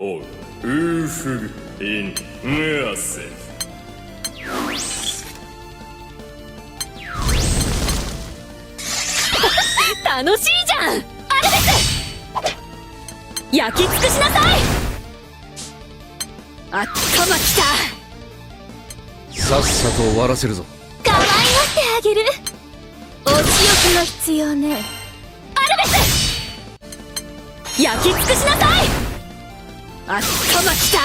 おう、ウーフグ、イン、ムアセ。楽しいじゃん。アルベス焼き尽くしなさい。あっとまきたさっさと終わらせるぞ。可愛がってあげる。お仕置きが必要ね。アルベス焼き尽くしなさいあっとまきた。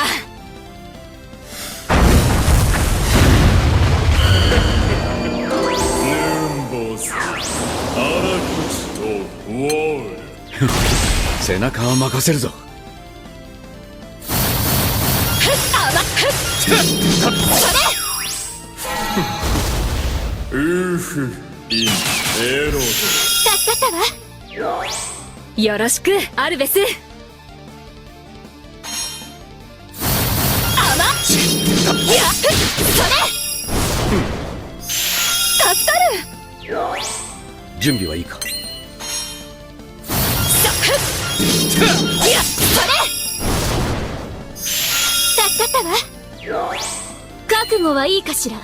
背中は任せるぞあまウーフグ、イン、エロド。助かったわよろしくアルベスいやそれ。助かる。準備はいいかいやそれ助かったわ。覚悟はいいかしら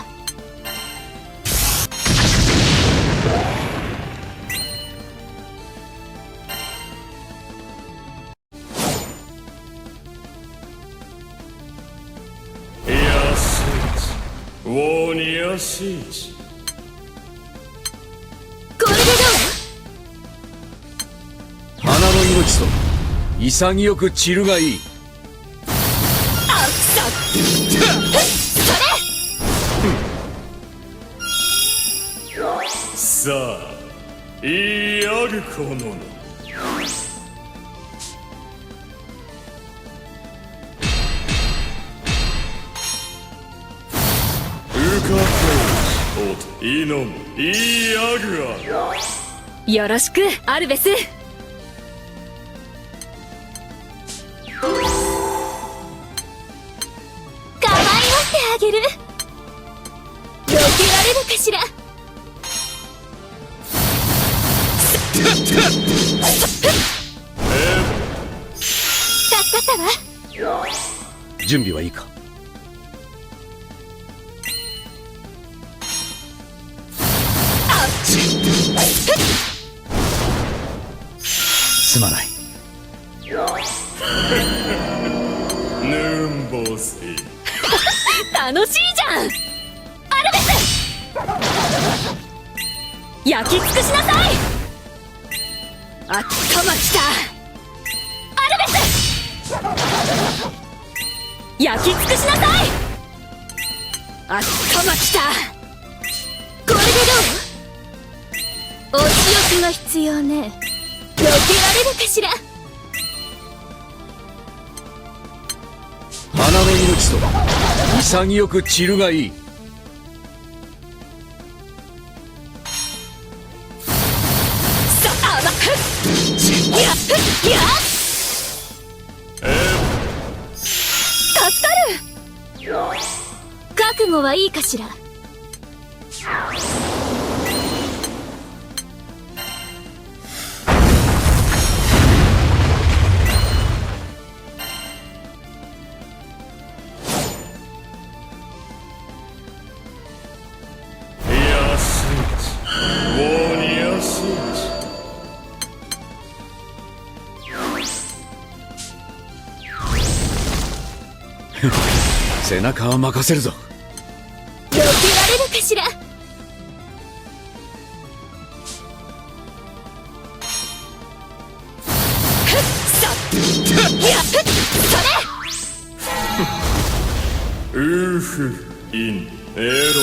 ニヤシーチ。これでどう花の命と潔く散るがいい。あっさ。それ。さあ、いいあるこのよろしくアルベス。かわいがってあげる。避けられるかしら。助かったわ。準備はいいか？すまない。ヌーンボス、楽しいじゃん。アルベス焼き尽くしなさい。あっとまきた。アルベス焼き尽くしなさい。あっとまきた。これでどうお仕置きが必要ね。避けられるかしら？花の命と潔く散るがいい。覚悟はいいかしら？背中は任せるぞ。避けられるかしら？ウーフ、イン、エロ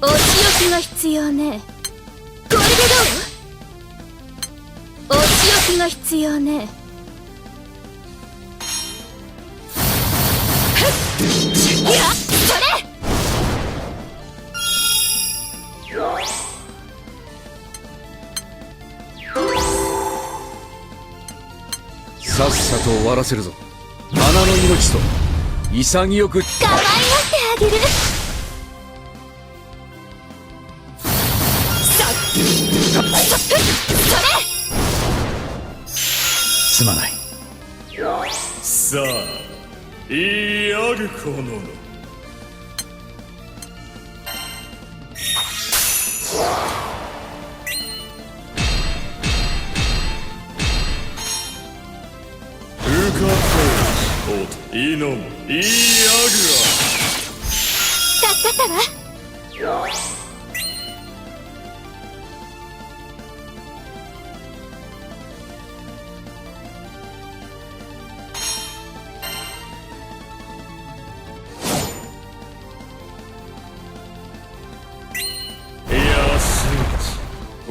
お仕置きが必要ねこれ！でどうおが必要ね。さっさと終わらせるぞ。花の命と潔く。可愛がってあげるすまない。さあいいあぐこののうかとおといのもいいあ助かったわ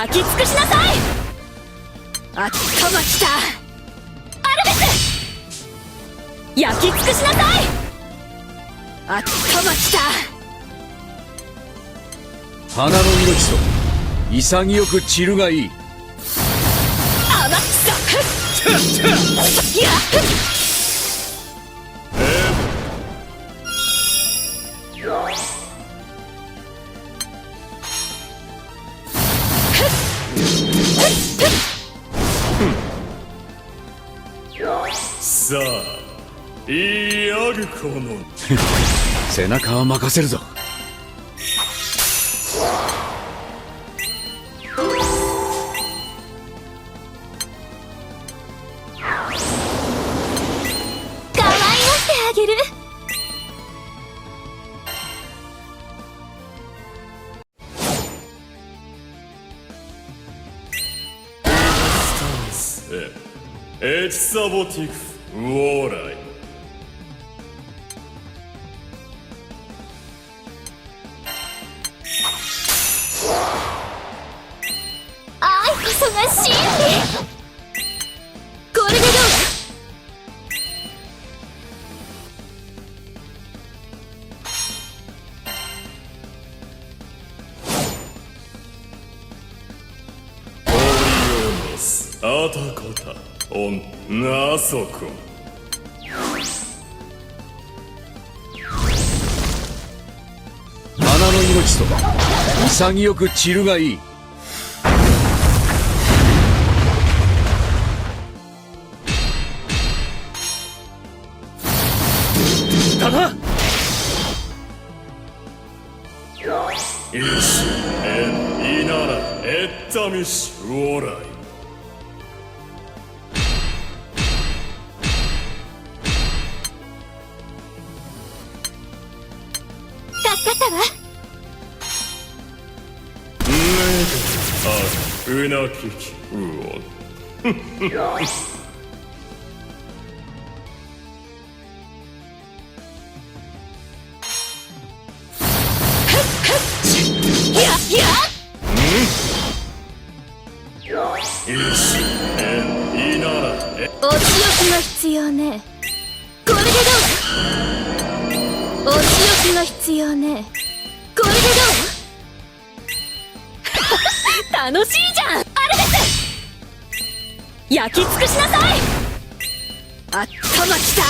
焼き尽くしなさいあっとまきた。アルベス。焼き尽くしなさいあっとまきた。花の命と潔く散るがいい。甘くそや さあいいあぐこの。背中は任せるぞ。エチサボティクウォーライ愛こナソコン花の命と潔く散るがいい。だな。イシエンイナラエッタミシたわ。あうなききウオンややイシエンイナラエお仕置きが必要ね楽しいじゃんアルベス焼き尽くしなさいあっとまきた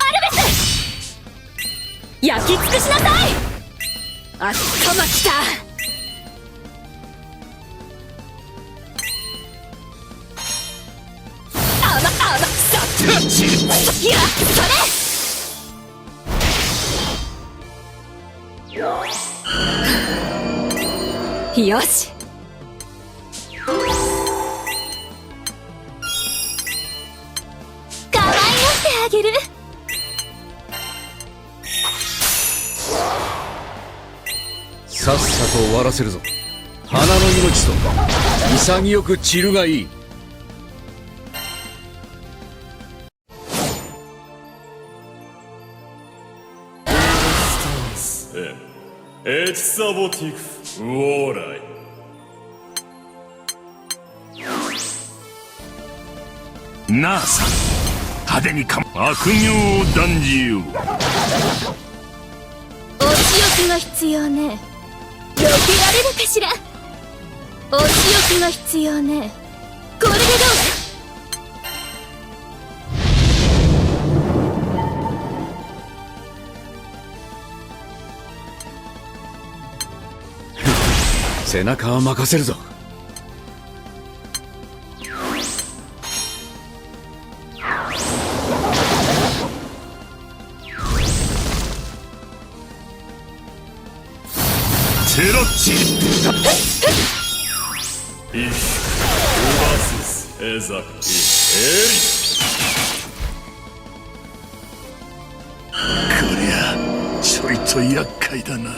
アルベス焼き尽くしなさいあっとまきた甘甘くそやそれ よしあげる。さっさと終わらせるぞ。花の命と潔く散るがいい。エチサボーラナーさん派手にか悪行男児よ。お仕置きが必要ね。避けられるかしら。お仕置きが必要ね。これでどう 背中は任せるぞテロッチイフウバススエザカエリこりゃちょいと厄介だな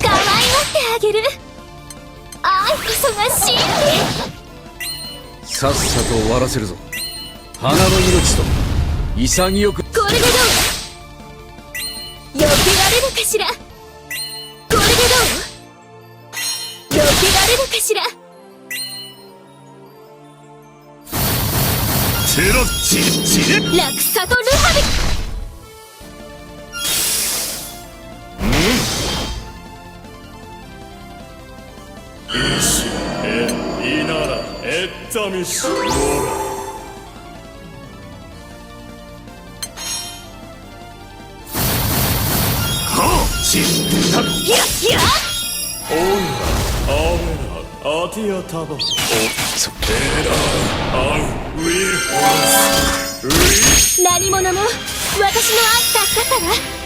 可愛がってあげる愛こそが真理さっさと終わらせるぞ花の命と潔く。これでどう？避けられるかしら？これでどう？避けられるかしら？テロッチジレラクサとルハビイシエイナラエッタミシアメラアティアタバおそエラアウウィホスリ何者も私の愛助かったら